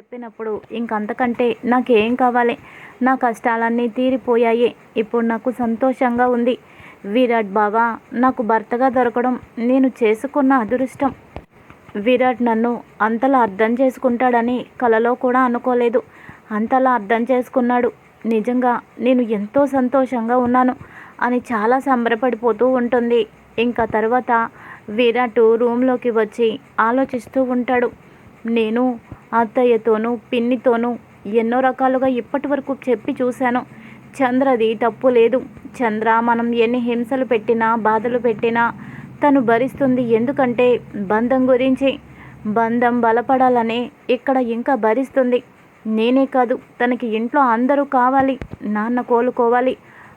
చెప్పినప్పుడు ఇంకంతకంటే నాకేం కావాలి? నా కష్టాలన్నీ తీరిపోయాయి. ఇప్పుడు నాకు సంతోషంగా ఉంది. విరాట్ బావా నాకు భర్తగా దొరకడం నేను చేసుకున్న అదృష్టం. విరాట్ నన్ను అంతలా అర్థం చేసుకుంటాడని కలలో కూడా అనుకోలేదు. అంతలా అర్థం చేసుకున్నాడు. నిజంగా నేను ఎంతో సంతోషంగా ఉన్నాను అని చాలా సంబరపడిపోతూ ఉంటుంది. ఇంకా తర్వాత విరాట్ రూమ్లోకి వచ్చి ఆలోచిస్తూ ఉంటాడు. నేను అత్తయ్యతోనూ పిన్నితోనూ ఎన్నో రకాలుగా ఇప్పటి వరకు చెప్పి చూశాను. చంద్రది తప్పు లేదు. చంద్ర మనం ఎన్ని హింసలు పెట్టినా బాధలు పెట్టినా తను భరిస్తుంది ఎందుకంటే బంధం గురించి. బంధం బలపడాలని ఇక్కడ ఇంకా భరిస్తుంది. నేనే కాదు తనకి ఇంట్లో అందరూ కావాలి. నాన్న కోలుకోవాలి.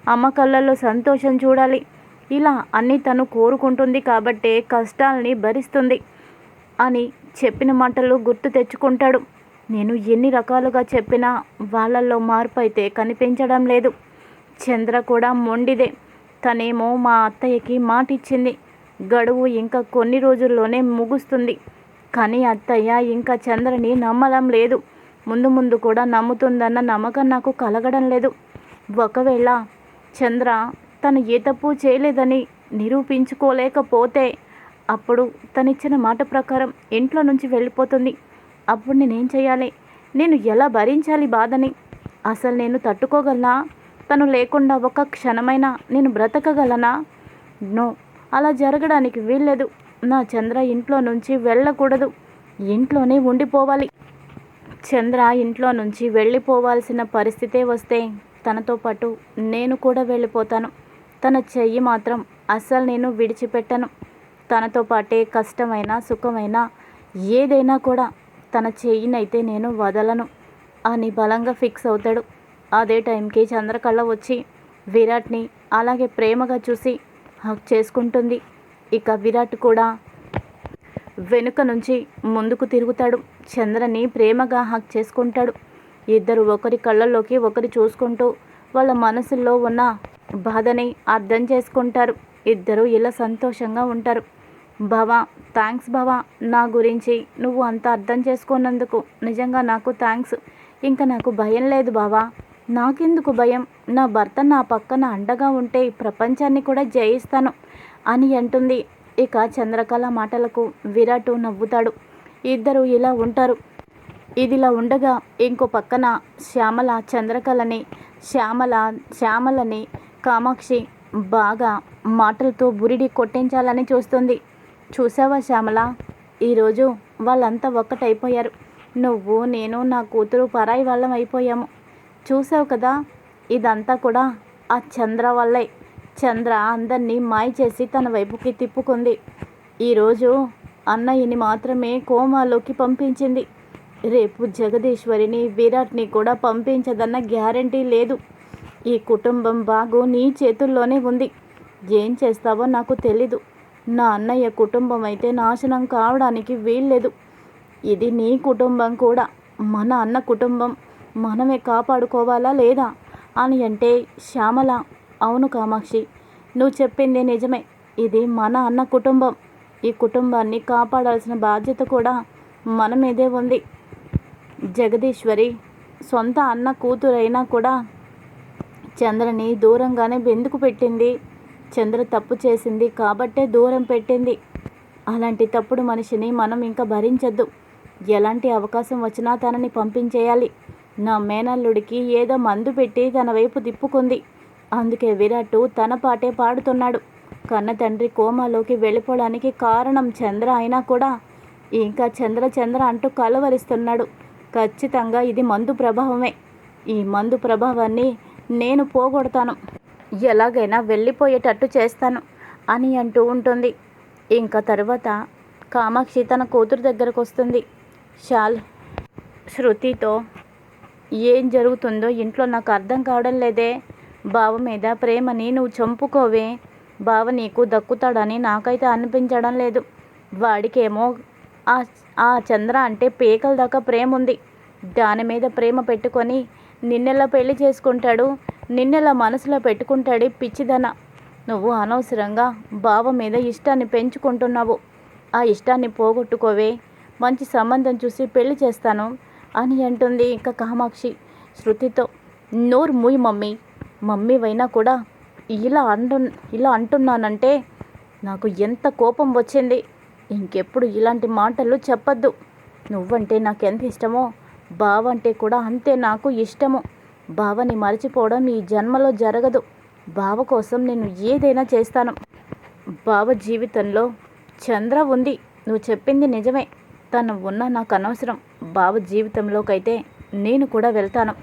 అమ్మ కళ్ళల్లో సంతోషం చూడాలి. ఇలా అన్నీ తను కోరుకుంటుంది కాబట్టే కష్టాల్ని భరిస్తుంది అని చెప్పిన మాటలు గుర్తు తెచ్చుకుంటాడు. నేను ఎన్ని రకాలుగా చెప్పినా వాళ్ళల్లో మార్పు అయితే కనిపించడం లేదు. చంద్ర కూడా మొండిదే. తనేమో మా అత్తయ్యకి మాట ఇచ్చింది గడువు ఇంకా కొన్ని రోజుల్లోనే ముగుస్తుంది. కానీ అత్తయ్య ఇంకా చంద్రని నమ్మడం లేదు. ముందు ముందు కూడా నమ్ముతుందన్న నమ్మకం నాకు కలగడం లేదు. ఒకవేళ చంద్ర తను ఏ తప్పు చేయలేదని నిరూపించుకోలేకపోతే అప్పుడు తనిచ్చిన మాట ప్రకారం ఇంట్లో నుంచి వెళ్ళిపోతుంది. అప్పుడు నేనేం చేయాలి నేను ఎలా భరించాలి బాధని? అసలు నేను తట్టుకోగలనా? తను లేకుండా ఒక క్షణమైనా నేను బ్రతకగలనా? నో అలా జరగడానికి వీల్లేదు. నా చంద్ర ఇంట్లో నుంచి వెళ్ళకూడదు. ఇంట్లోనే ఉండిపోవాలి. చంద్ర ఇంట్లో నుంచి వెళ్ళిపోవాల్సిన పరిస్థితే వస్తే తనతో పాటు నేను కూడా వెళ్ళిపోతాను. తన చెయ్యి మాత్రం అస్సలు నేను విడిచిపెట్టను. తనతో పాటే కష్టమైన సుఖమైన ఏదైనా కూడా తన చేయినైతే నేను వదలను. అని బలంగా ఫిక్స్ అవుతాడు. అదే టైంకి చంద్రకళ వచ్చి విరాట్ని అలాగే ప్రేమగా చూసి హక్ చేసుకుంటుంది. ఇక విరాట్ కూడా వెనుక నుంచి ముందుకు తిరుగుతాడు. చంద్రని ప్రేమగా హక్ చేసుకుంటాడు. ఇద్దరు ఒకరి కళ్ళల్లోకి ఒకరు చూసుకుంటూ వాళ్ళ మనసుల్లో ఉన్న బాధని అర్థం చేసుకుంటారు. ఇద్దరు ఇలా సంతోషంగా ఉంటారు. భవ థ్యాంక్స్ భవ నా గురించి నువ్వు అంత అర్థం చేసుకున్నందుకు నిజంగా నాకు థ్యాంక్స్ ఇంకా నాకు భయం లేదు బావా. నాకెందుకు భయం? నా భర్త నా పక్కన అండగా ఉంటే ప్రపంచాన్ని కూడా జయిస్తాను అని అంటుంది. ఇక చంద్రకళ మాటలకు విరాట్ నవ్వుతాడు. ఇద్దరు ఇలా ఉంటారు. ఇదిలా ఉండగా ఇంకో పక్కన శ్యామల చంద్రకళని శ్యామల శ్యామలని కామాక్షి బాగా మాటలతో బురిడి కొట్టించాలని చూస్తుంది. చూసావా శ్యామల? ఈరోజు వాళ్ళంతా ఒక్కటైపోయారు. నువ్వు నేను నా కూతురు పరాయి వాళ్ళం అయిపోయాము. చూసావు కదా ఇదంతా కూడా ఆ చంద్ర వల్లే. చంద్ర అందరినీ మాయ చేసి తన వైపుకి తిప్పుకుంది. ఈరోజు అన్నయ్యని మాత్రమే కోమాలోకి పంపించింది. రేపు జగదీశ్వరిని విరాట్ని కూడా పంపించదన్న గ్యారంటీ లేదు. ఈ కుటుంబం బాగు నీ చేతుల్లోనే ఉంది. ఏం చేస్తావో నాకు తెలీదు. నా అన్నయ్య కుటుంబం అయితే నాశనం కావడానికి వీల్లేదు. ఇది నీ కుటుంబం కూడా. మన అన్న కుటుంబం మనమే కాపాడుకోవాలా లేదా? అని అంటే శ్యామల అవును కామాక్షి నువ్వు చెప్పింది నిజమే. ఇది మన అన్న కుటుంబం. ఈ కుటుంబాన్ని కాపాడాల్సిన బాధ్యత కూడా మన మీదే ఉంది. జగదీశ్వరి సొంత అన్న కూతురైనా కూడా చంద్రని దూరంగానే బెందుకు పెట్టింది? చంద్ర తప్పు చేసింది కాబట్టే దూరం పెట్టింది. అలాంటి తప్పుడు మనిషిని మనం ఇంకా భరించద్దు. ఎలాంటి అవకాశం వచ్చినా తనని పంపించేయాలి. నా మేనల్లుడికి ఏదో మందు పెట్టి తన వైపు తిప్పుకుంది. అందుకే విరాట్ తన పాటే పాడుతున్నాడు. కన్న తండ్రి కోమాలోకి వెళ్ళిపోవడానికి కారణం చంద్ర అయినా కూడా ఇంకా చంద్ర చంద్ర అంటూ కలవరిస్తున్నాడు. ఖచ్చితంగా ఇది మందు ప్రభావమే. ఈ మందు ప్రభావాన్ని నేను పోగొడతాను. ఎలాగైనా వెళ్ళిపోయేటట్టు చేస్తాను అని అంటూ ఉంటుంది. ఇంకా తర్వాత కామాక్షి తన కూతురు దగ్గరకు వస్తుంది. షాల్ శృతితో ఏం జరుగుతుందో ఇంట్లో నాకు అర్థం కావడం లేదే. బావ మీద ప్రేమని నువ్వు చంపుకోవే. బావ నీకు దక్కుతాడని నాకైతే అనిపించడం లేదు. వాడికేమో ఆ ఆ చంద్ర అంటే పేకల దాకా ప్రేమ ఉంది దాని మీద ప్రేమ పెట్టుకొని నిన్నెలా పెళ్ళి చేసుకుంటాడు? నిన్నెలా మనసులో పెట్టుకుంటాడి పిచ్చిదన. నువ్వు అనవసరంగా బావ మీద ఇష్టాన్ని పెంచుకుంటున్నావు. ఆ ఇష్టాన్ని పోగొట్టుకోవే. మంచి సంబంధం చూసి పెళ్ళి చేస్తాను అని అంటుంది ఇంకా కామాక్షి శృతితో. నోరు మూయి మమ్మీ. మమ్మీవైనా కూడా ఇలా అంటు ఇలా అంటున్నానంటే నాకు ఎంత కోపం వచ్చింది. ఇంకెప్పుడు ఇలాంటి మాటలు చెప్పద్దు. నువ్వంటే నాకు ఎంత ఇష్టమో బావ అంటే కూడా అంతే నాకు ఇష్టము. బావని మరచిపోవడం ఈ జన్మలో జరగదు. బావ కోసం నేను ఏదైనా చేస్తాను. బావ జీవితంలో చంద్ర ఉంది. నువ్వు చెప్పింది నిజమే. తను ఉన్న నాకు అనవసరం. బావ జీవితంలోకైతే నేను కూడా వెళ్తాను.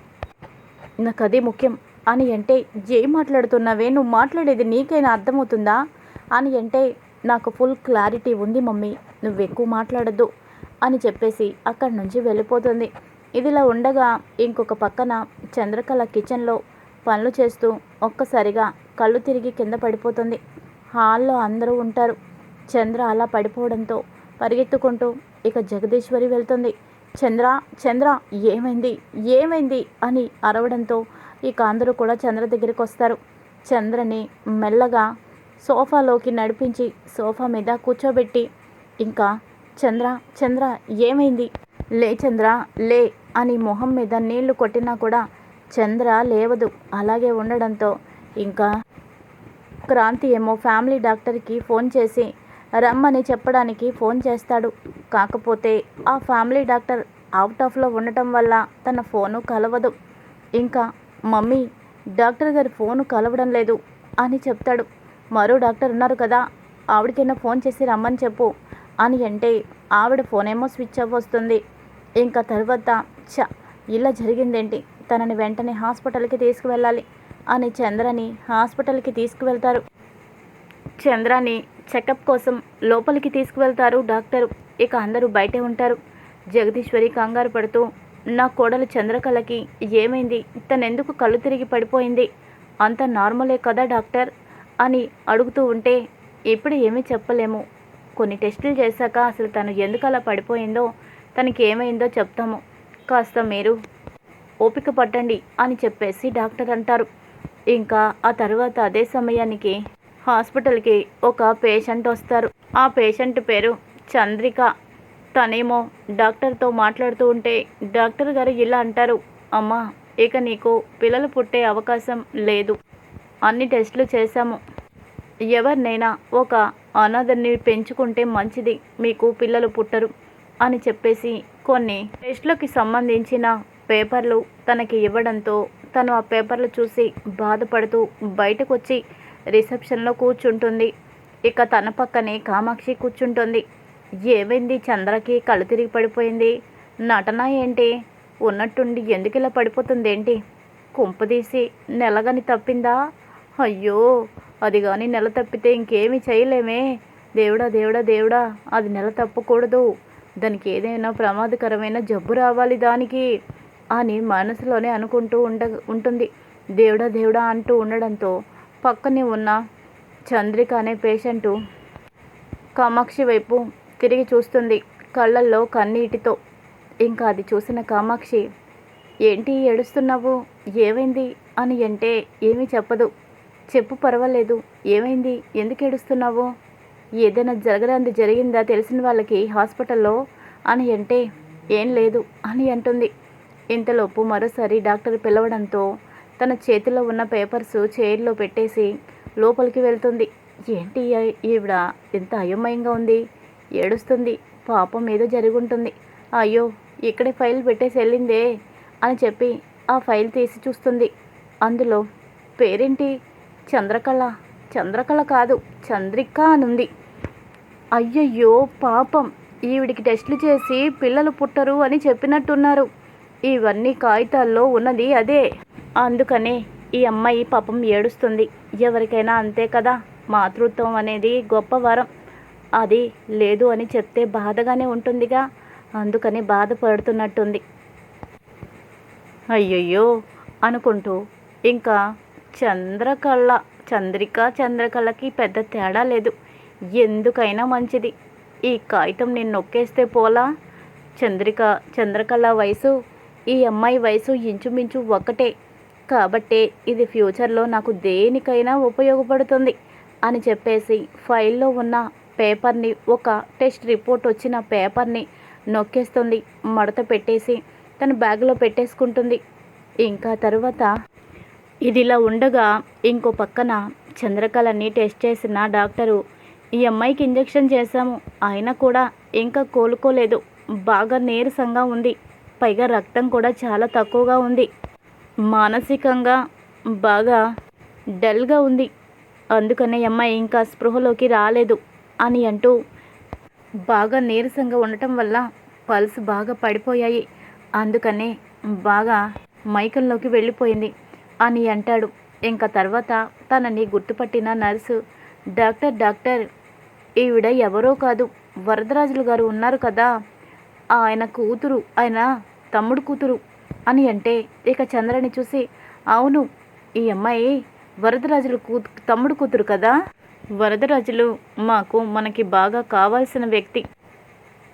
నాకు అదే ముఖ్యం. అని అంటే ఏం మాట్లాడుతున్నావే? నువ్వు మాట్లాడేది నీకైనా అర్థమవుతుందా? అని అంటే నాకు ఫుల్ క్లారిటీ ఉంది మమ్మీ. నువ్వు ఎక్కువ మాట్లాడద్దు. అని చెప్పేసి అక్కడి నుంచి వెళ్ళిపోతుంది. ఇదిలా ఉండగా ఇంకొక పక్కన చంద్రకళ కిచెన్లో పనులు చేస్తూ ఒక్కసారిగా కళ్ళు తిరిగి కింద పడిపోతుంది. హాల్లో అందరూ ఉంటారు. చంద్ర అలా పడిపోవడంతో పరిగెత్తుకుంటూ ఇక జగదీశ్వరి వెళ్తుంది. చంద్ర చంద్ర ఏమైంది? ఏమైంది? అని అరవడంతో ఇక అందరూ కూడా చంద్ర దగ్గరికి వస్తారు. చంద్రని మెల్లగా సోఫాలోకి నడిపించి సోఫా మీద కూర్చోబెట్టి ఇంకా చంద్ర చంద్ర ఏమైంది? లే చంద్ర లే అని మొహం మీద నీళ్ళు కొట్టినా కూడా చంద్ర లేవదు. అలాగే ఉండడంతో ఇంకా క్రాంతి ఏమో ఫ్యామిలీ డాక్టర్కి ఫోన్ చేసి రమ్మని చెప్పడానికి ఫోన్ చేస్తాడు. కాకపోతే ఆ ఫ్యామిలీ డాక్టర్ అవుట్ ఆఫ్లో ఉండటం వల్ల తన ఫోను కలవదు. ఇంకా మమ్మీ డాక్టర్ గారి ఫోను కలవడం లేదు అని చెప్తాడు. మరో డాక్టర్ ఉన్నారు కదా ఆవిడకైనా ఫోన్ చేసి రమ్మని చెప్పు అని అంటే ఆవిడ ఫోన్ ఏమో స్విచ్ ఆఫ్ వస్తుంది. ఇంకా తర్వాత చ ఇలా జరిగిందేంటి? తనని వెంటనే హాస్పిటల్కి తీసుకువెళ్ళాలి. అని చంద్రని హాస్పిటల్కి తీసుకువెళ్తారు. చంద్రాని చెకప్ కోసం లోపలికి తీసుకువెళ్తారు డాక్టరు. ఇక అందరూ బయటే ఉంటారు. జగదీశ్వరి కంగారు పడుతూ నా కోడలు చంద్రకళకి ఏమైంది? తనెందుకు కళ్ళు తిరిగి పడిపోయింది? అంత నార్మలే కదా డాక్టర్? అని అడుగుతూ ఉంటే ఇప్పుడు ఏమీ చెప్పలేము. కొన్ని టెస్టులు చేశాక అసలు తను ఎందుకు అలా పడిపోయిందో తనకి ఏమైందో చెప్తాము. కాస్త మీరు ఓపిక పట్టండి అని చెప్పేసి డాక్టర్ అంటారు. ఇంకా ఆ తర్వాత అదే సమయానికి హాస్పిటల్కి ఒక పేషెంట్ వస్తారు. ఆ పేషెంట్ పేరు చంద్రిక. తనేమో డాక్టర్తో మాట్లాడుతూ ఉంటే డాక్టర్ గారు ఇలా అంటారు. అమ్మా ఇక నీకు పిల్లలు పుట్టే అవకాశం లేదు. అన్ని టెస్టులు చేశాము. ఎవరినైనా ఒక అనాథని పెంచుకుంటే మంచిది. మీకు పిల్లలు పుట్టరు. అని చెప్పేసి కొన్ని టెస్టులకి సంబంధించిన పేపర్లు తనకి ఇవ్వడంతో తను ఆ పేపర్లు చూసి బాధపడుతూ బయటకు వచ్చి రిసెప్షన్లో కూర్చుంటుంది. ఇక తన పక్కనే కామాక్షి కూర్చుంటుంది. ఏమైంది చంద్రకి కళ్ళు తిరిగి పడిపోయింది? నటన ఏంటి? ఉన్నట్టుండి ఎందుకు ఇలా పడిపోతుంది ఏంటి కుంపదీసి నెలగని తప్పిందా? అయ్యో అది కానీ నెల తప్పితే ఇంకేమీ చేయలేమే. దేవుడా దేవుడా దేవుడా అది నెల తప్పకూడదు. దానికి ఏదైనా ప్రమాదకరమైన జబ్బు రావాలి దానికి అని మనసులోనే అనుకుంటూ ఉండ ఉంటుంది. దేవుడా దేవుడా అంటూ ఉండడంతో పక్కనే ఉన్న చంద్రిక అనే పేషెంటు కామాక్షి వైపు తిరిగి చూస్తుంది కళ్ళల్లో కన్నీటితో. ఇంకా అది చూసిన కామాక్షి ఏంటి ఏడుస్తున్నావు? ఏమైంది? అని అంటే ఏమీ చెప్పదు. చెప్పు పర్వాలేదు. ఏమైంది? ఎందుకు ఏడుస్తున్నావు? ఏదైనా జరగడానికి జరిగిందా? తెలిసిన వాళ్ళకి హాస్పిటల్లో అని అంటే ఏం లేదు అని అంటుంది. ఇంతలోపు మరోసారి డాక్టర్ పిలవడంతో తన చేతిలో ఉన్న పేపర్స్ చైర్లో పెట్టేసి లోపలికి వెళ్తుంది. ఏంటి ఈవిడ? ఎంత అయోమయంగా ఉంది. ఏడుస్తుంది. పాపం ఏదో జరుగుంటుంది. అయ్యో ఇక్కడే ఫైల్ పెట్టేసి వెళ్ళిందే అని చెప్పి ఆ ఫైల్ తీసి చూస్తుంది. అందులో పేరేంటి? చంద్రకళ. చంద్రకళ కాదు చంద్రిక అనుంది. అయ్యయ్యో పాపం. ఈవిడికి టెస్టులు చేసి పిల్లలు పుట్టరు అని చెప్పినట్టున్నారు. ఇవన్నీ కాగితాల్లో ఉన్నది అదే. అందుకనే ఈ అమ్మాయి పాపం ఏడుస్తుంది. ఎవరికైనా అంతే కదా? మాతృత్వం అనేది గొప్ప వరం. అది లేదు అని చెప్తే బాధగానే ఉంటుందిగా. అందుకని బాధపడుతున్నట్టుంది అయ్యయ్యో అనుకుంటూ ఇంకా చంద్రకళ చంద్రిక చంద్రకళకి పెద్ద తేడా లేదు. ఎందుకైనా మంచిది. ఈ కాగితం నేను నొక్కేస్తే పోలా? చంద్రిక చంద్రకళ వయసు ఈ అమ్మాయి వయసు ఇంచుమించు ఒకటే. కాబట్టే ఇది ఫ్యూచర్లో నాకు దేనికైనా ఉపయోగపడుతుంది అని చెప్పేసి ఫైల్లో ఉన్న పేపర్ని ఒక టెస్ట్ రిపోర్ట్ వచ్చిన పేపర్ని నొక్కేస్తుంది. మడత పెట్టేసి తన బ్యాగ్లో పెట్టేసుకుంటుంది. ఇంకా తర్వాత ఇదిలా ఉండగా ఇంకో పక్కన చంద్రకళని టెస్ట్ చేసిన డాక్టరు ఈ అమ్మాయికి ఇంజెక్షన్ చేశాము. అయినా కూడా ఇంకా కోలుకోలేదు. బాగా నీరసంగా ఉంది. పైగా రక్తం కూడా చాలా తక్కువగా ఉంది. మానసికంగా బాగా డల్గా ఉంది. అందుకనే ఈ అమ్మాయి ఇంకా స్పృహలోకి రాలేదు అని అంటూ బాగా నీరసంగా ఉండటం వల్ల పల్స్ బాగా పడిపోయాయి. అందుకనే బాగా మైకంలోకి వెళ్ళిపోయింది అని అంటాడు. ఇంకా తర్వాత తనని గుర్తుపట్టిన నర్సు డాక్టర్ డాక్టర్ ఈవిడ ఎవరో కాదు. వరదరాజులు గారు ఉన్నారు కదా. ఆయన కూతురు ఆయన తమ్ముడు కూతురు అని అంటే ఇక చంద్రని చూసి అవును ఈ అమ్మాయి వరదరాజులు కూ తమ్ముడు కూతురు కదా. వరదరాజులు మాకు మనకి బాగా కావాల్సిన వ్యక్తి.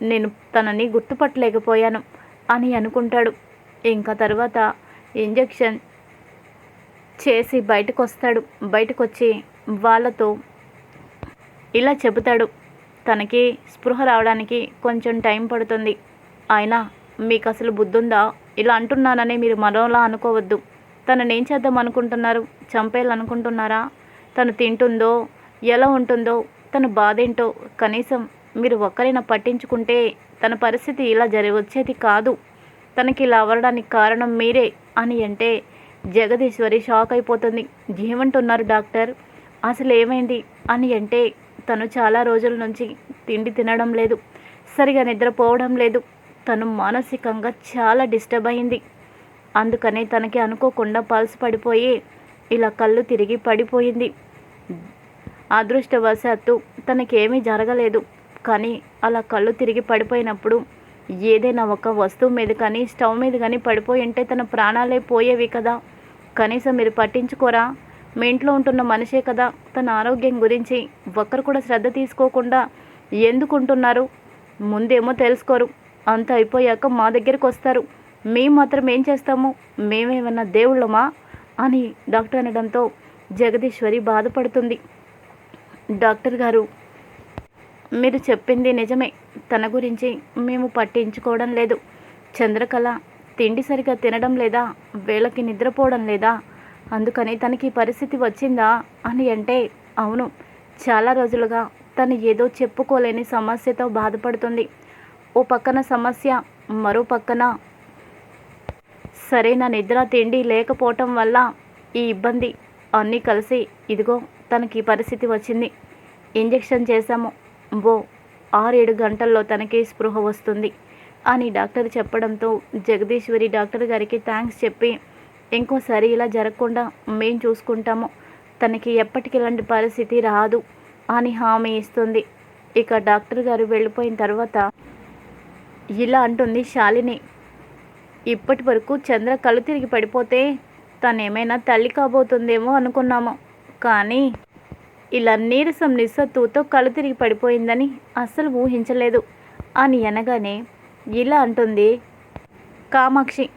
నేను తనని గుర్తుపట్టలేకపోయాను అని అనుకుంటాడు. ఇంకా తర్వాత ఇంజెక్షన్ చేసి బయటకు వస్తాడు బయటకు వచ్చి వాళ్ళతో ఇలా చెబుతాడు. తనకి స్పృహ రావడానికి కొంచెం టైం పడుతుంది. అయినా మీకు అసలు బుద్ధుందా? ఇలా అంటున్నానని మీరు మరోలా అనుకోవద్దు. తనని ఏం చేద్దాం అనుకుంటున్నారు? చంపేయాలనుకుంటున్నారా? తను తింటుందో? ఎలా ఉంటుందో? తన బాధేంటో? కనీసం మీరు ఒక్కరైనా పట్టించుకుంటే తన పరిస్థితి ఇలా జరగొచ్చేది కాదు. తనకి ఇలా అవ్వడానికి కారణం మీరే అని అంటే జగదీశ్వరి షాక్ అయిపోతుంది. ఏమంటున్నారు డాక్టర్? అసలు ఏమైంది అని అంటే తను చాలా రోజుల నుంచి తిండి తినడం లేదు సరిగా నిద్రపోవడం లేదు. తను మానసికంగా చాలా డిస్టర్బ్ అయింది. అందుకనే తనకి అనుకోకుండా పల్స్ పడిపోయి ఇలా కళ్ళు తిరిగి పడిపోయింది. అదృష్టవశాత్తు తనకేమీ జరగలేదు. కానీ అలా కళ్ళు తిరిగి పడిపోయినప్పుడు ఏదైనా ఒక వస్తువు మీద కానీ స్టవ్ మీద కానీ పడిపోయి ఉంటే తన ప్రాణాలే పోయేవి కదా. కనీసం మీరు పట్టించుకోరా? మీ ఇంట్లో ఉంటున్న మనిషే కదా తన ఆరోగ్యం గురించి ఒక్కరు కూడా శ్రద్ధ తీసుకోకుండా ఎందుకుంటున్నారు? ముందేమో తెలుసుకోరు. అంత అయిపోయాక మా దగ్గరికి వస్తారు. మేము మాత్రం ఏం చేస్తాము? మేమేమన్నా దేవుళ్ళమా? అని డాక్టర్ అనడంతో జగదీశ్వరి బాధపడుతుంది. డాక్టర్ గారు మీరు చెప్పింది నిజమే. తన గురించి మేము పట్టించుకోవడం లేదు. చంద్రకళ తిండి సరిగా తినడం లేదా వేళకి నిద్రపోవడం లేదా అందుకని తనకి పరిస్థితి వచ్చిందా అని అంటే అవును. చాలా రోజులుగా తను ఏదో చెప్పుకోలేని సమస్యతో బాధపడుతుంది. ఓ పక్కన సమస్య మరో పక్కన సరైన నిద్ర తిండి లేకపోవటం వల్ల ఈ ఇబ్బంది అన్నీ కలిసి ఇదిగో తనకి పరిస్థితి వచ్చింది. ఇంజెక్షన్ చేశాము. ఓ ఆరేడు గంటల్లో తనకి స్పృహ వస్తుంది అని డాక్టర్ చెప్పడంతో జగదీశ్వరి డాక్టర్ గారికి థ్యాంక్స్ చెప్పి ఇంకోసారి ఇలా జరగకుండా మేం చూసుకుంటాము. తనకి ఎప్పటికి ఇలాంటి పరిస్థితి రాదు అని హామీ ఇస్తుంది. ఇక డాక్టర్ గారు వెళ్ళిపోయిన తర్వాత ఇలా అంటుంది శాలిని. ఇప్పటి వరకు చంద్ర కళ్ళు తిరిగి పడిపోతే తను ఏమైనా తల్లి కాబోతుందేమో అనుకున్నాము. కానీ ఇలా నీరసం నిస్సత్తుతో కళ్ళు తిరిగి పడిపోయిందని అస్సలు ఊహించలేదు. అని అనగానే ఇలా అంటుంది కామాక్షి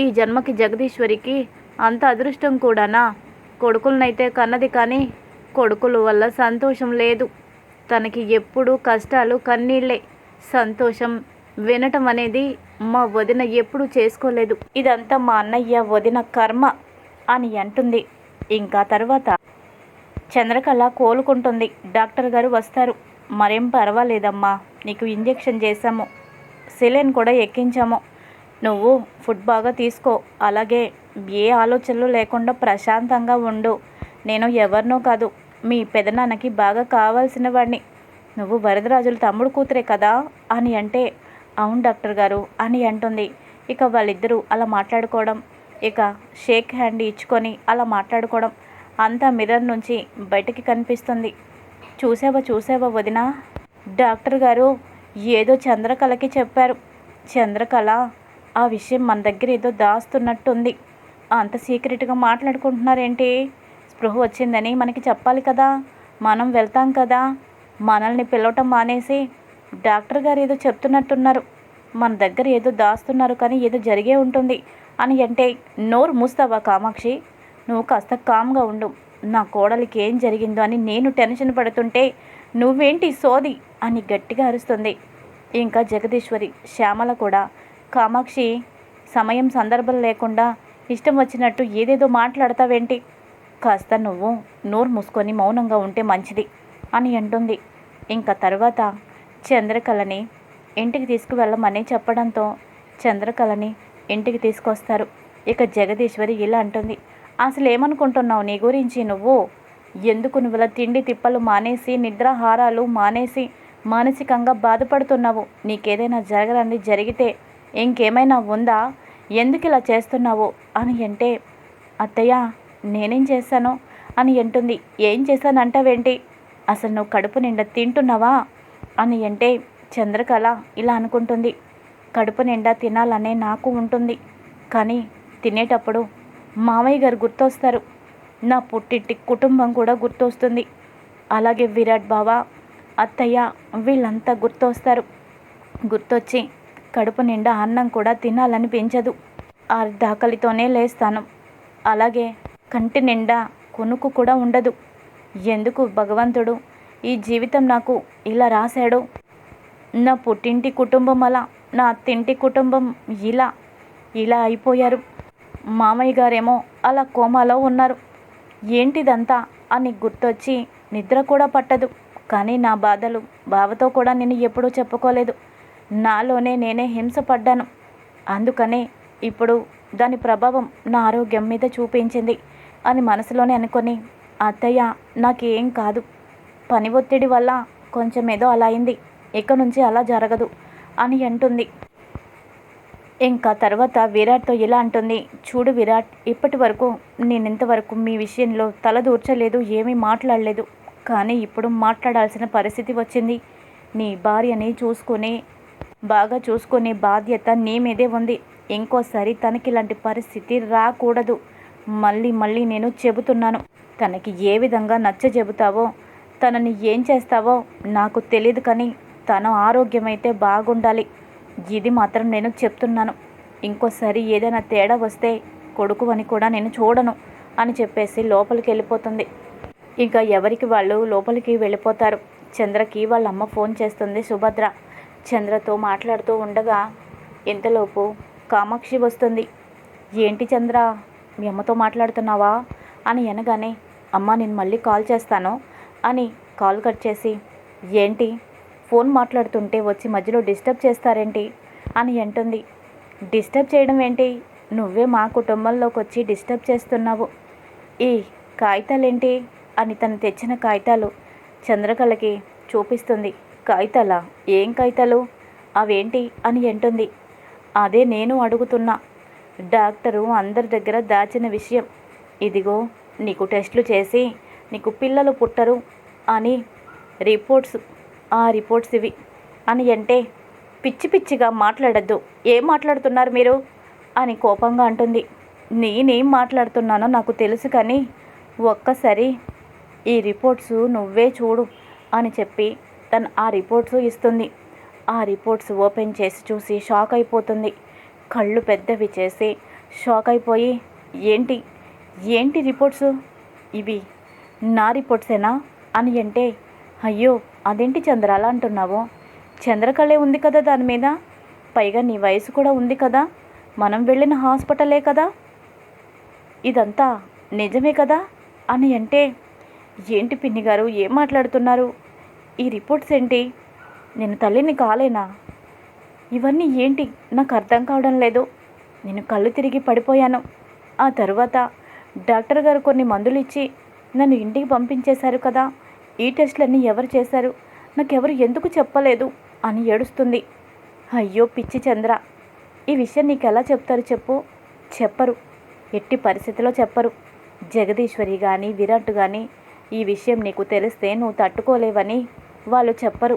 ఈ జన్మకి జగదీశ్వరికి అంత అదృష్టం కూడానా? కొడుకులనైతే కన్నది కానీ కొడుకుల వల్ల సంతోషం లేదు. తనకి ఎప్పుడూ కష్టాలు కన్నీళ్ళే. సంతోషం వినటం అనేది మా వదిన ఎప్పుడూ చేసుకోలేదు. ఇదంతా మా అన్నయ్య వదిన కర్మ అని అంటుంది. ఇంకా తర్వాత చంద్రకళ కోలుకుంటుంది. డాక్టర్ గారు వస్తారు. మరేం పర్వాలేదమ్మా. నీకు ఇంజెక్షన్ చేశాము. సిలిన్ కూడా ఎక్కించాము. నువ్వు ఫుడ్ బాగా తీసుకో. అలాగే ఏ ఆలోచనలు లేకుండా ప్రశాంతంగా ఉండు. నేను ఎవరినో కాదు. మీ పెదనాన్నకి బాగా కావాల్సిన వాడిని నువ్వు వరదరాజుల తమ్ముడు కూతురే కదా? అని అంటే అవును డాక్టర్ గారు అని అంటుంది. ఇక వాళ్ళిద్దరూ అలా మాట్లాడుకోవడం ఇక షేక్ హ్యాండ్ ఇచ్చుకొని అలా మాట్లాడుకోవడం అంతా మిర్రర్ నుంచి బయటికి కనిపిస్తుంది. చూసావా చూసావా వదిన? డాక్టర్ గారు ఏదో చంద్రకళకి చెప్పారు. చంద్రకళ ఆ విషయం మన దగ్గర ఏదో దాస్తున్నట్టుంది. అంత సీక్రెట్గా మాట్లాడుకుంటున్నారేంటి? స్పృహ వచ్చిందని మనకి చెప్పాలి కదా. మనం వెళ్తాం కదా. మనల్ని పిలవటం మానేసి డాక్టర్ గారు ఏదో చెప్తున్నట్టున్నారు. మన దగ్గర ఏదో దాస్తున్నారు కానీ ఏదో జరిగే ఉంటుంది అని అంటే నోరు మూస్తావా కామాక్షి? నువ్వు కాస్త కామ్గా ఉండు. నా కోడలికి ఏం జరిగిందో అని నేను టెన్షన్ పడుతుంటే నువ్వేంటి సోది అని గట్టిగా అరుస్తుంది. ఇంకా జగదీశ్వరి శ్యామల కూడా కామాక్షి సమయం సందర్భం లేకుండా ఇష్టం వచ్చినట్టు ఏదేదో మాట్లాడతావేంటి? కాస్త నువ్వు నోరు మూసుకొని మౌనంగా ఉంటే మంచిది అని అంటుంది. ఇంకా తర్వాత చంద్రకళని ఇంటికి తీసుకువెళ్ళమని చెప్పడంతో చంద్రకళని ఇంటికి తీసుకొస్తారు. ఇక జగదీశ్వరి ఇలా అంటుంది. అసలు ఏమనుకుంటున్నావు నీ గురించి నువ్వు? ఎందుకు నువ్వు ఇలా తిండి తిప్పలు మానేసి నిద్రాహారాలు మానేసి మానసికంగా బాధపడుతున్నావు? నీకేదైనా జరగరండి జరిగితే ఇంకేమైనా ఉందా? ఎందుకు ఇలా చేస్తున్నావు? అని అంటే అత్తయ్య నేనేం చేశాను? అని అంటుంది. ఏం చేశానంటావేంటి? అసలు నువ్వు కడుపు నిండా తింటున్నావా? అని అంటే చంద్రకళ ఇలా అనుకుంటుంది. కడుపు నిండా తినాలనే నాకు ఉంటుంది. కానీ తినేటప్పుడు మామయ్య గారు గుర్తొస్తారు. నా పుట్టింటి కుటుంబం కూడా గుర్తొస్తుంది. అలాగే విరాట్ బావ అత్తయ్య వీళ్ళంతా గుర్తొస్తారు. గుర్తొచ్చి కడుపు నిండా అన్నం కూడా తినాలనిపించదు. అర్ధాకలితోనే లేస్తాను. అలాగే కంటి నిండా కొనుక్కు కూడా ఉండదు. ఎందుకు భగవంతుడు ఈ జీవితం నాకు ఇలా రాశాడు? నా పుట్టింటి కుటుంబం అలా నా అత్తింటి కుటుంబం ఇలా ఇలా అయిపోయారు. మామయ్య గారేమో అలా కోమాలో ఉన్నారు. ఏంటిదంతా అని గుర్తొచ్చి నిద్ర కూడా పట్టదు. కానీ నా బాధలు బావతో కూడా నేను ఎప్పుడూ చెప్పుకోలేదు. నాలోనే నేనే హింస పడ్డాను. అందుకనే ఇప్పుడు దాని ప్రభావం నా ఆరోగ్యం మీద చూపించింది అని మనసులోనే అనుకొని అత్తయ్య నాకేం కాదు. పని ఒత్తిడి వల్ల కొంచెం ఏదో అలా అయింది. ఇక నుంచి అలా జరగదు అని అంటుంది. ఇంకా తర్వాత విరాట్తో ఇలా అంటుంది చూడు విరాట్ ఇప్పటి వరకు నేను ఇంతవరకు మీ విషయంలో తలదూర్చలేదు ఏమీ మాట్లాడలేదు. కానీ ఇప్పుడు మాట్లాడాల్సిన పరిస్థితి వచ్చింది. నీ భార్యని చూసుకొని బాగా చూసుకునే బాధ్యత నీ మీదే ఉంది. ఇంకోసారి తనకి ఇలాంటి పరిస్థితి రాకూడదు. మళ్ళీ మళ్ళీ నేను చెబుతున్నాను. తనకి ఏ విధంగా నచ్చ చెబుతావో తనని ఏం చేస్తావో నాకు తెలియదు కానీ తన ఆరోగ్యం అయితే బాగుండాలి. ఇది మాత్రం నేను చెప్తున్నాను. ఇంకోసారి ఏదైనా తేడా వస్తే కొడుకు అని కూడా నేను చూడను అని చెప్పేసి లోపలికి వెళ్ళిపోతుంది. ఇంకా ఎవరికి వాళ్ళు లోపలికి వెళ్ళిపోతారు? చంద్రకి వాళ్ళ అమ్మ ఫోన్ చేస్తుంది సుభద్ర. చంద్రతో మాట్లాడుతూ ఉండగా ఇంతలోపు కామాక్షి వస్తుంది. ఏంటి చంద్ర మీ అమ్మతో మాట్లాడుతున్నావా అని అనగానే అమ్మ నేను మళ్ళీ కాల్ చేస్తాను అని కాల్ కట్ చేసి ఏంటి? ఫోన్ మాట్లాడుతుంటే వచ్చి మధ్యలో డిస్టర్బ్ చేస్తారేంటి అని అంటుంది. డిస్టర్బ్ చేయడం ఏంటి? నువ్వే మా కుటుంబంలోకి వచ్చి డిస్టర్బ్ చేస్తున్నావు. ఈ కాగితాలేంటి అని తను తెచ్చిన కాగితాలు చంద్రకళకి చూపిస్తుంది. కాగితాలా ఏం కాగితాలు అవేంటి? అని అంటుంది. అదే నేను అడుగుతున్నా. డాక్టరు అందరి దగ్గర దాచిన విషయం. ఇదిగో నీకు టెస్టులు చేసి నీకు పిల్లలు పుట్టరు అని రిపోర్ట్స్ ఆ రిపోర్ట్స్ ఇవి అని అంటే పిచ్చి పిచ్చిగా మాట్లాడద్దు. ఏం మాట్లాడుతున్నారు మీరు? అని కోపంగా అంటుంది. నేనేం మాట్లాడుతున్నానో నాకు తెలుసు కానీ ఒక్కసారి ఈ రిపోర్ట్స్ నువ్వే చూడు అని చెప్పి తను ఆ రిపోర్ట్స్ ఇస్తుంది. ఆ రిపోర్ట్స్ ఓపెన్ చేసి చూసి షాక్ అయిపోతుంది. కళ్ళు పెద్దవి చేసి షాక్ అయిపోయి ఏంటి? ఏంటి రిపోర్ట్స్? ఇవి నా రిపోర్ట్సేనా? అని అంటే అయ్యో అదేంటి చంద్రాల అంటున్నావు? చంద్రకళే ఉంది కదా దాని మీద? పైగా నీ వయసు కూడా ఉంది కదా? మనం వెళ్ళిన హాస్పిటలే కదా? ఇదంతా నిజమే కదా? అని అంటే ఏంటి పిన్ని గారు ఏం మాట్లాడుతున్నారు? ఈ రిపోర్ట్స్ ఏంటి? నేను తల్లిని కాలేనా? ఇవన్నీ ఏంటి? నాకు అర్థం కావడం లేదు. నేను కళ్ళు తిరిగి పడిపోయాను. ఆ తర్వాత డాక్టర్ గారు కొన్ని మందులు ఇచ్చి నన్ను ఇంటికి పంపించేశారు కదా. ఈ టెస్ట్లన్నీ ఎవరు చేశారు? నాకెవరు ఎందుకు చెప్పలేదు? అని ఏడుస్తుంది. అయ్యో పిచ్చి చంద్ర. ఈ విషయం నీకు ఎలా చెప్తారు చెప్పు. చెప్పరు. ఎట్టి పరిస్థితిలో చెప్పరు. జగదీశ్వరి కానీ విరాట్ కానీ ఈ విషయం నీకు తెలిస్తే నువ్వు తట్టుకోలేవని వాళ్ళు చెప్పరు.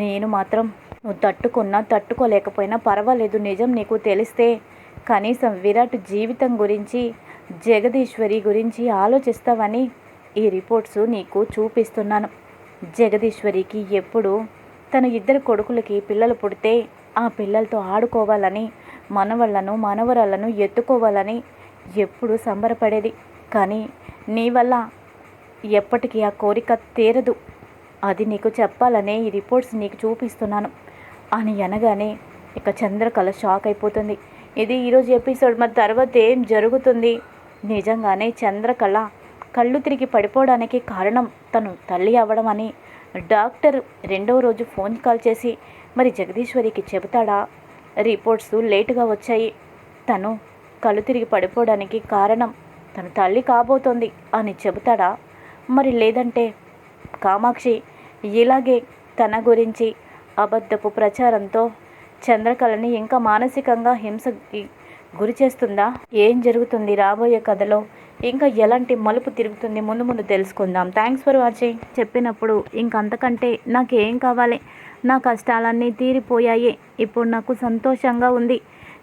నేను మాత్రం నువ్వు తట్టుకున్నా తట్టుకోలేకపోయినా పర్వాలేదు నిజం నీకు తెలిస్తే. కనీసం విరాట్ జీవితం గురించి జగదీశ్వరి గురించి ఆలోచిస్తావని ఈ రిపోర్ట్స్ నీకు చూపిస్తున్నాను. జగదీశ్వరికి ఎప్పుడు తన ఇద్దరు కొడుకులకి పిల్లలు పుడితే ఆ పిల్లలతో ఆడుకోవాలని మనవళ్ళను మనవరాలను ఎత్తుకోవాలని ఎప్పుడు సంబరపడేది. కానీ నీ వల్ల ఎప్పటికీ ఆ కోరిక తీరదు. అది నీకు చెప్పాలనే ఈ రిపోర్ట్స్ నీకు చూపిస్తున్నాను. అని అనగానే ఇక చంద్రకళ షాక్ అయిపోతుంది. ఇది ఈరోజు ఎపిసోడ్ మరి తర్వాత ఏం జరుగుతుంది? నిజంగానే చంద్రకళ కళ్ళు తిరిగి పడిపోవడానికి కారణం తను తల్లి అవ్వడం అని డాక్టర్ రెండవ రోజు ఫోన్ కాల్ చేసి మరి జగదీశ్వరికి చెబుతాడా? రిపోర్ట్స్ లేటుగా వచ్చాయి. తను కళ్ళు తిరిగి పడిపోవడానికి కారణం తన తల్లి కాబోతోంది అని చెబుతాడా? మరి లేదంటే కామాక్షి ఇలాగే తన గురించి అబద్ధపు ప్రచారంతో చంద్రకళని ఇంకా మానసికంగా హింసకి గురి చేస్తుందా? ఏం జరుగుతుంది? రాబోయే కథలో ఇంకా ఎలాంటి మలుపు తిరుగుతుంది? ముందు ముందు తెలుసుకుందాం. థ్యాంక్స్ ఫర్ వాచింగ్ చెప్పినప్పుడు ఇంకంతకంటే నాకేం కావాలి? నా కష్టాలన్నీ తీరిపోయాయి. ఇప్పుడు నాకు సంతోషంగా ఉంది.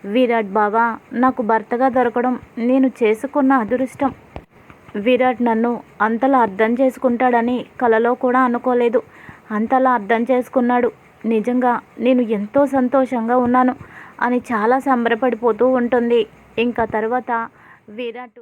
విరాట్ బావా నాకు భర్తగా దొరకడం నేను చేసుకున్న అదృష్టం. విరాట్ నన్ను అంతలా అర్థం చేసుకుంటాడని కలలో కూడా అనుకోలేదు. అంతలా అర్థం చేసుకున్నాడు. నిజంగా నేను ఎంతో సంతోషంగా ఉన్నాను అని చాలా సంబరపడిపోతూ ఉంటుంది. ఇంకా తర్వాత విరాట్